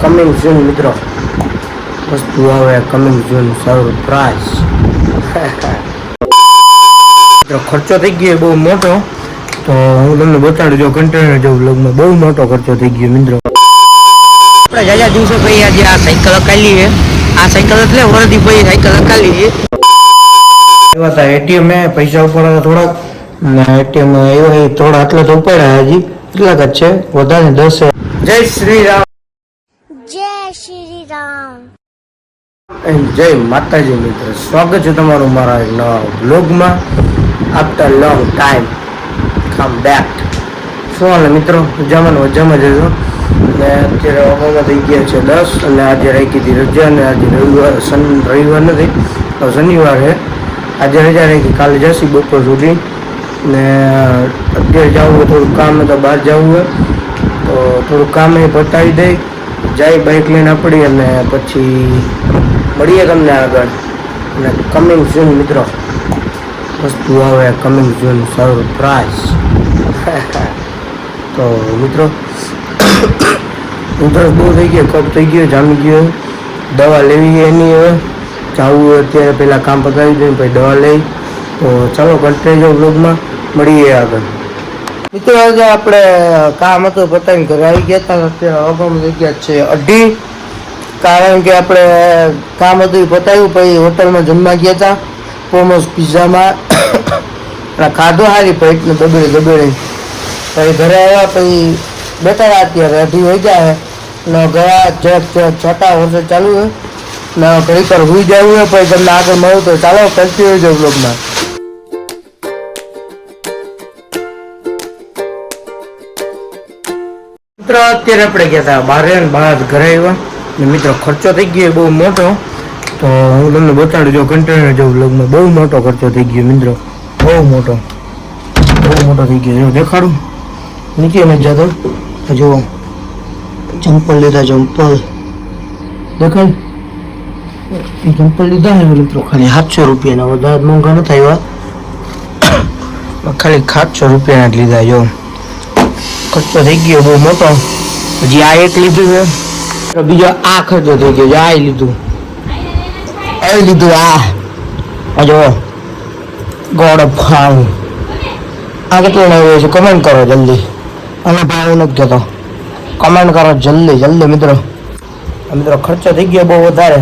Coming જૂન મિત્રો. વસ્તુ આવે કમિંગ જૂન સરપ્રાઈઝ મિત્રો, ખર્ચો થઈ ગયો બહુ મોટો. તો હું તમને બતાડું, જો કન્ટેનર જેવું લગ્ન બહુ મોટો ખર્ચો થઈ ગયો, મિત્રો. જાજા દિવસો ભાઈ આજે આ સાયકલ અકાલી છે. આ સાયકલ એટલે વરદી પછી સાયકલ અકાલી છે. એવા હતા, એટીએમ પૈસા ઉપાડ્યા થોડાક. ને એટીએમ એવા થોડા આટલા તો ઉપાડ્યા હજી. કેટલાક જ છે, વધારે દસ જય શ્રી રામ. જય જય માતાજી મિત્ર. સ્વાગત છે તમારું મારા એક નવા બ્લોગમાં આફ્ટર ટાઈમ કમ બેક શું હાલે મિત્રો? મજામાં મજામાં જજો ને અત્યારે વાગવામાં થઈ ગયા છે દસ, અને આજે રાખી હતી રજા, અને આજે રવિવાર, સન, રવિવાર નથી, તો શનિવાર આજે રજા રાખી કાલે જશી બપોર સુધી. ને, અત્યારે જવું હોય, થોડું કામ તો બહાર જવું હોય. તો થોડું કામ એ પતાવી દઈ. જાય બાઇક લઈને આપણી અને પછી મળીએ તમને આગળ. અને કમિંગ ઝૂન મિત્રો. વસ્તુ આવે કમિંગ ઝૂન સરપ્રાઈઝ તો મિત્રો ઉધરસ બહુ થઈ ગયો, કપ થઈ ગયો, જામી ગયો. દવા લેવી એની હવે. જવું અત્યારે પહેલાં કામ પતાવી દઈએ પછી દવા લઈ. તો ચાલો કન્ટિન્યુ બ્લોગમાં મળીએ આગળ. મિત્રો, આજે આપણે કામ હતું, પતંગ ઘરે આવી ગયા હતા. અત્યારે અગમ જગ્યા છે અઢી. કારણ કે આપણે કામ હતું, એ પતાવ્યું પછી હોટલમાં જમવા ગયા હતા. પોમોસ પિઝામાં. ખાધો હારી પેટને દબેડી દબેડી. પછી ઘરે આવ્યા, પછી બેઠા અત્યારે, અઢી હોઈ ગયા ને ગયા ચેક ચેક છટા વર્ષે ચાલુ હોય ને ઘડી પર હુઈ જવું હોય, પછી તમને આગળ મળ્યું તો ચાલો કરતી હોય જાય બ્લોગમાં મિત્રો, અત્યારે આપણે ગયા હતા બારે બહાર ઘરે આવ્યા. ને મિત્રો, ખર્ચો થઈ ગયો બહુ મોટો. તો હું તમને બતાડું, જો કન્ટેનર જો લગ્ન બહુ મોટો ખર્ચો થઈ ગયો મિત્રો. બહુ મોટો. બહુ મોટો થઈ ગયો. જો દેખાડું. નીચે નથી જતો જો ચંપલ લીધા ચંપલ દેખાડ એ ચંપલ લીધા ને મિત્રો, ખાલી સાતસો રૂપિયાના. વધારે મોંઘા નથી આવ્યા. ખાલી સાતસો રૂપિયાના જ લીધા, જો. ખર્ચો થઈ ગયો, બહુ મોટો. હજી આ એક લીધું છે. બીજો આ ખર્ચો થઈ ગયો આ લીધું. એ લીધું, આ. જો ગોડ ફાવ. આ કેટલું આવ્યું છે કમેન્ટ કરો જલ્દી. અને ભાવ નથી કહેતો કમેન્ટ કરો જલ્દી જલ્દી, મિત્રો. મિત્રો ખર્ચો થઈ ગયો બહુ વધારે.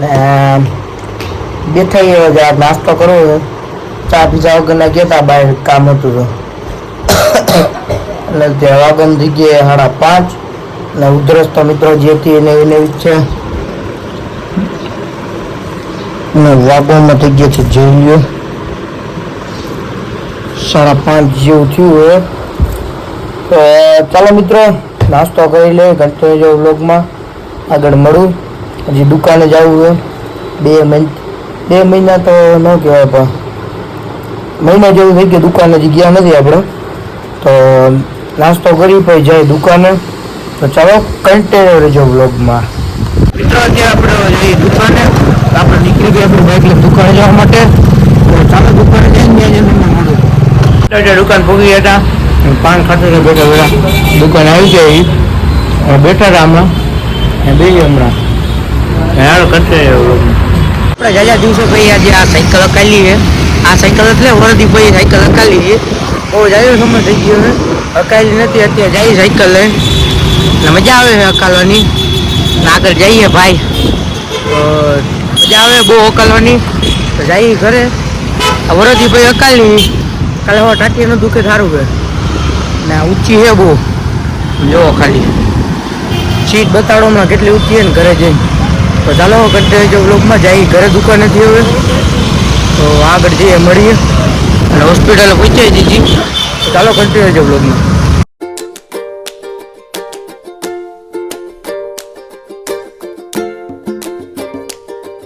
ને બેઠા ગયો આ નાસ્તો કરવો ચા પીચા વગરના ગયા હતા બહાર કામ હતું તો. એટલે જવાગમ ગયા સાડા પાંચ અને ઉધરસ તો મિત્રો જે હતી એને એને છે. અને વાગોમાં થઈ ગયા છે જેલીઓ સાડા પાંચ જેવું થયું હોય તો, ચાલો મિત્રો, નાસ્તો કરી લે કન્ટિન્યુ વ્લોગમાં આગળ મળું. હજી દુકાને જવું હોય બે મહિના બે મહિના તો ન કહેવાય પણ. મહિના જેવું થઈ ગયું, દુકાને હજી ગયા નથી આપણે. તો નાસ્તો કરી પછી જાય દુકાને. તો ચાલો કન્ટેનર જો વ્લોગમાં મિત્રો અત્યારે આપણે જઈએ દુકાને. આપણે નીકળી ગયા આપણે બાઇક દુકાને જવા માટે. તો ચાલો દુકાને જઈને ત્યાં જઈને મળું. દુકાન પહોંચી ગયા હતા. પાન ખાતે બેઠા બેઠા દુકાન આવી જાય. બેઠા હતા હમણાં. ને બે હમણાં. હાલો કન્ટિન્યુ વ્લોગમાં આપણે જાજા દિવસો પછી આજે આ સાયકલ અકાલી છે. આ સાયકલ એટલે વરદી પછી સાયકલ અકાલી છે. બહુ જાજો સમય થઈ ગયો છે. અકાલી નથી, અત્યારે જાય સાયકલ લઈને. ને મજા આવે છે અકાલવાની. ને આગળ જઈએ ભાઈ. તો મજા આવે બહુ અકાલવાની. તો જઈએ ઘરે. આ વરદી પછી અકાલી. કાલે હવે ટાટીનું દુખે સારું છે. ને ઊંચી છે બહુ. જોવો ખાલી. સીટ બતાડોમાં કેટલી ઊંચી છે ને ઘરે જઈને. તો ચાલો કન્ટિન્યુ બ્લોગમાં જઈએ ઘરે દુકાનેથી હવે. તો આગળ જઈએ, મળીએ. અને હોસ્પિટલ પહોંચાઈ દીધી ચાલો કન્ટિન્યુ બ્લોગમાં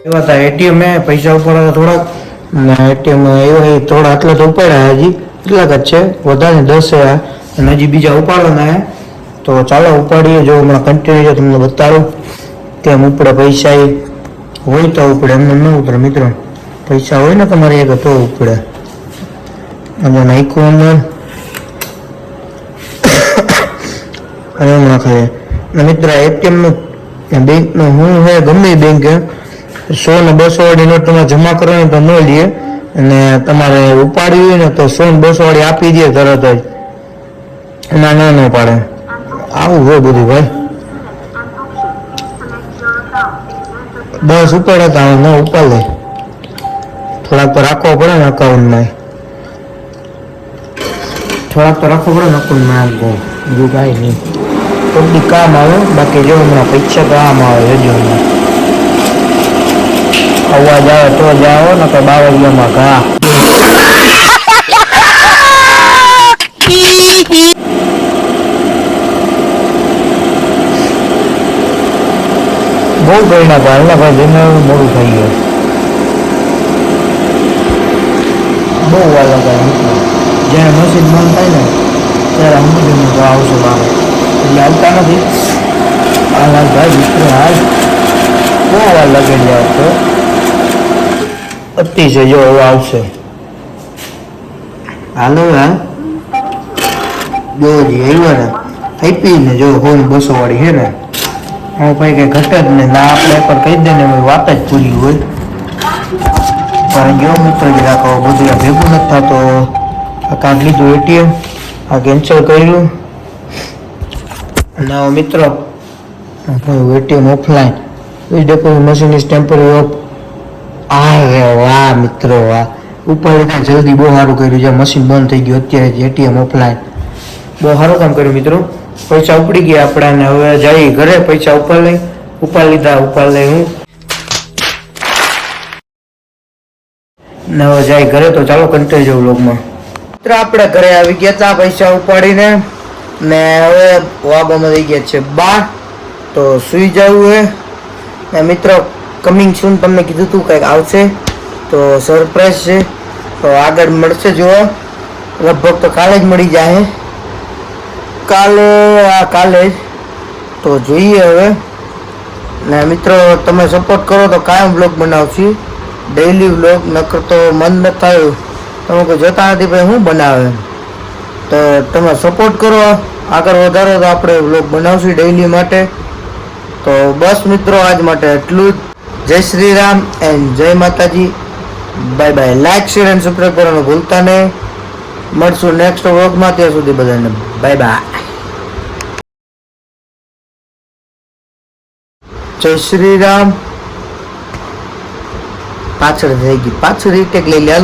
એવા હતા એટીએમ એ પૈસા ઉપાડ્યા થોડાક, ને એટીએમ એવા થોડા આટલા તો ઉપાડ્યા હજી. કેટલાક જ છે, વધારે દસ છે અને હજી બીજા ઉપાડવાના છે. તો ચાલો ઉપાડીએ, જો હમણાં કન્ટિન્યુ તમને બતાડું. કેમ ઉપડે પૈસા એ? હોય તો ઉપડે, એમને ન ઉપડે, મિત્રો. પૈસા હોય ને તમારે એક, તો ઉપડે. અને નાખ્યું અંદર અને અને મિત્ર, એટીએમનું બેંકનું હું હે, ગમે બેંક સો ને બસો વાળી નોટ તમે જમા કરવાની તો ન લઈએ અને તમારે ઉપાડવી હોય ને તો સો ને બસો વાળી આપી દે તરત જ. એમાં ના ન પાડે. આવું હોય બધું ભાઈ. બસ ઉપાડે તો ન ઉપાડે. થોડાક તો રાખવો પડે ને અકાઉન્ટમાં થોડાક તો રાખવો પડે ને આમ કહું બીજું કાંઈ નહીં. કોઈ બી કામ આવે, બાકી જો હમણાં પૈસા કામ આવે હજુ હમણાં. અવાજ આવે તો જ આવો ને તો બાવળિયામાં ઘા. બહુ ગયડા ભાઈ ને ભાઈ જનરલ મોડું થઈ ગયું. બહુ લગાય મિત્રો જ્યારે મશીન બંધ થાય ને, ત્યારે સમજીને તો આવશે મારે એટલે આવતા નથી. હાલ વાત ભાઈ મિત્રો હાલ બહુ વાર લગાડી આવતો છે જો હવે આવશે. હાલો હાલ જો જી આવ્યો ને. આપી ને જો હોય બસો વાળી છે ને. હું ભાઈ કઈ ઘટે જ ને ના, આપણે પર કહી દે ને વાત જ પૂરી હોય. પણ જો મિત્રો જ રાખો બધું આ ભેગું નથી થતો. આ કાર્ડ લીધું એટીએમ આ કેન્સલ કર્યું. અને મિત્રો ATM offline deposit machine is temporary off આ વાહ, મિત્રો, વાહ. લીધા જલ્દી બહુ સારું કર્યું છે. મશીન બંધ થઈ ગયું અત્યારે જ એટીએમ ઓફલાઈન બહુ સારું કામ કર્યું, મિત્રો. પૈસા ઉપડી ગયા આપણા ને હવે જઈ ઘરે. પૈસા ઉપર લઈ ઉપર લીધા ઉપર લઈ હું. ને હવે જાય ઘરે તો ચાલો કંટાળી જવું લોકમાં મિત્ર આપણે ઘરે આવી ગયા હતા પૈસા ઉપાડીને. ને હવે વાગવામાં થઈ ગયા છે બાર, તો સુઈ જવું હે. ને મિત્રો કમિંગ સૂન તમને કીધું હતું કંઈક આવશે, તો સરપ્રાઈઝ છે. તો આગળ મળશે જુઓ લગભગ તો કાલે જ મળી જાય. કાલે આ કાલે જ. તો જોઈએ હવે. ને મિત્રો, તમે સપોર્ટ કરો તો કાયમ બ્લોગ બનાવશું. ડેઈલી બ્લોગ નકર તો મન ન થાય. તમે કોઈ જોતા નથી ભાઈ શું બનાવે? તો તમે સપોર્ટ કરો. આગળ વધારો તો આપણે બ્લોગ બનાવશું ડેઇલી માટે. તો બસ મિત્રો, આજ માટે એટલું જ. જય શ્રી રામ એન્ડ જય Mataji. Bye bye like share and subscribe કરવાનું ભૂલતા નહીં. મળશું નેક્સ્ટ વ્લોગમાં ત્યાં સુધી બધાને બાય બાય જય શ્રી રામ. પાછળ થઈ ગઈ. પાછળ રીટેક લઈ લે.